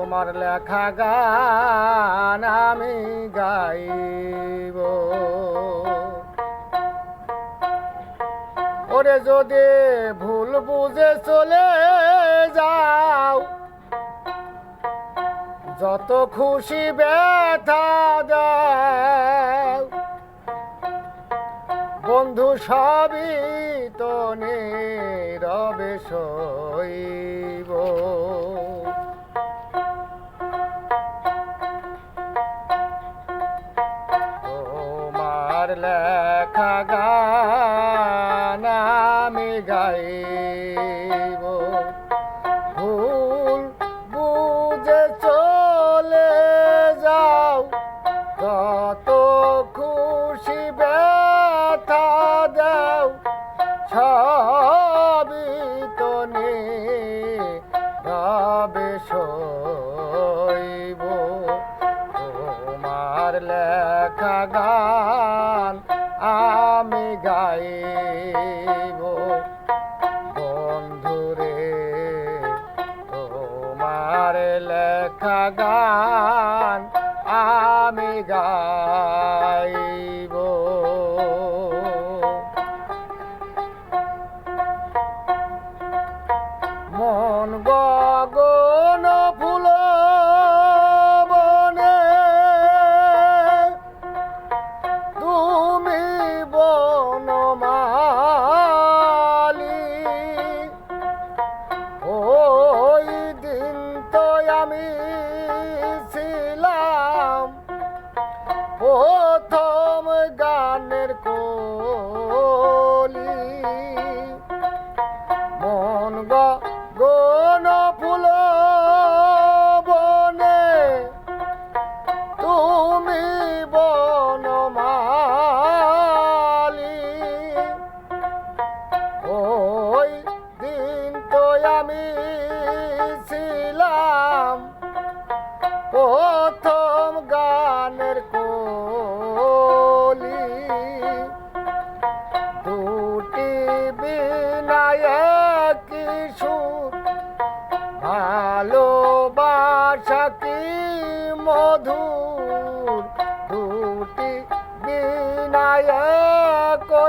তোমার লেখা গান আমি গাইব। ওরে যদি ভুল বুঝে চলে যাও, যত খুশি ব্যথা দাও। বন্ধু সবই তো নীরবে সইব আমি গাইব। ভুল বুঝে চলে যাও। কত খুশি ব্যথা দাও। সবই তো রবে সইব। তোমার লেখা গান আমি গাইব। লেখা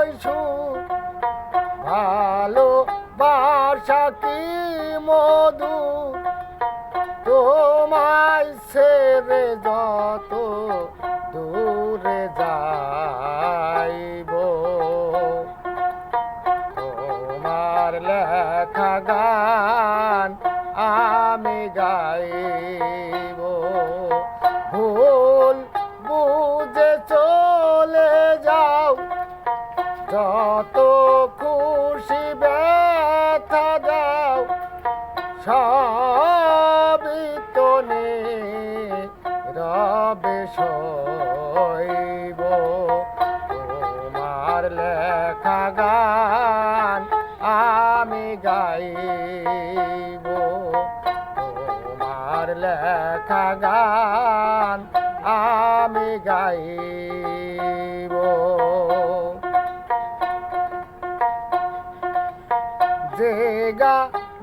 বিনায়ক কৈশোর ভালোবাসা কি মধুর তোমায় ছেড়ে যত দূরে যাইব। তোমার লেখা গান আমি গাইব যত খুশি ব্যথা দাও সবই তো রবে সইব। তোমার লেখা গান আমি গাইব। তোমার লেখা গান আমি গাইব।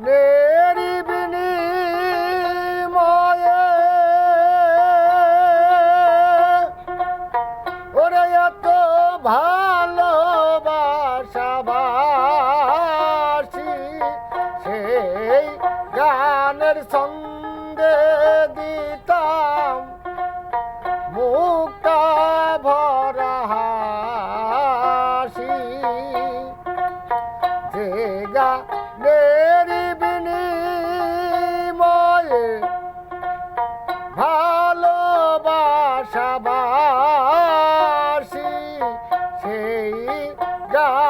যে Go.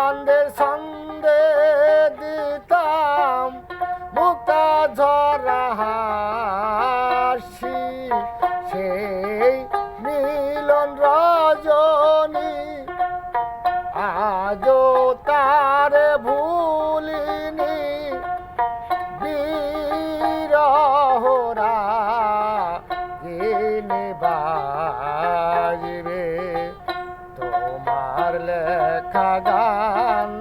ব্যাখ্যা গান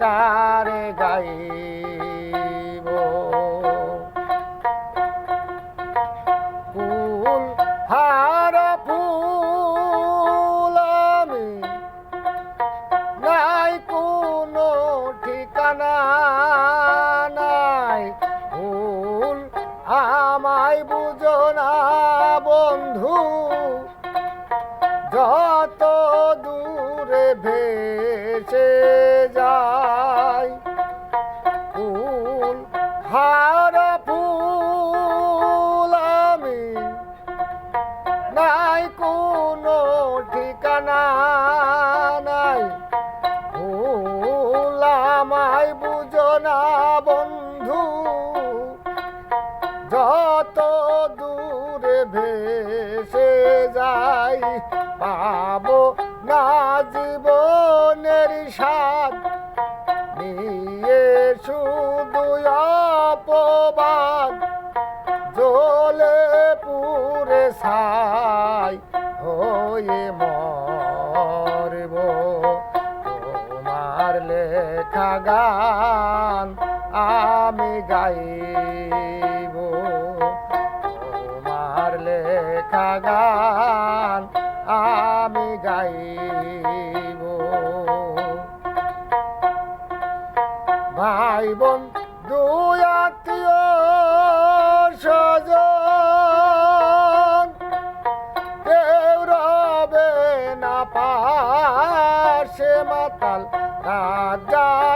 তারে গাইব। হার ফুল ঠিকানা নাই। বন্ধু যত দূর ভেসে যায় ফুল, হারা ফুল আমি। নাই কোনো ঠিকানা নাই। ফুল আমায় বুঝো না বন্ধু। যত দূরে ভেসে যাই, পাবো না জীবনের স্বাদ নিয়ে শুধু অপবাদ। জ্বলে পুরে ছাই হয়ে মরব। তোমার লেখা গান আমি গাইব। তোমার লেখা গান আমি গাইব। ভাই বোন দুই আত্মীয় স্বজন কেউ রবে না পাশে মাতাল রাজাকেরি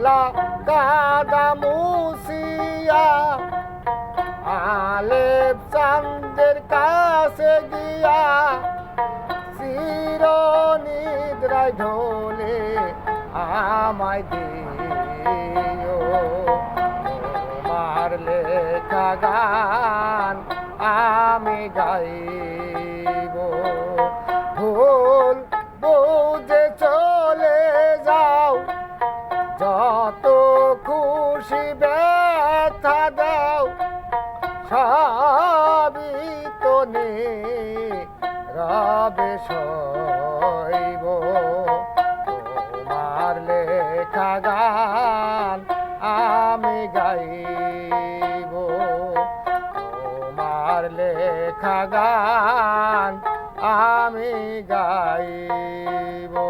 দোলা কাদা মুসিয়া। আলেপ চান্দের কাছে গিয়া চির নিদ্রায় ঢোলে আমায় দিও। তোমার লেখা আমি গাইব খুশি ব্যথা দাও তো রবে সইব। তোমার লেখা গান আমি গাইব। তোমার লেখা গান আমি গাইব।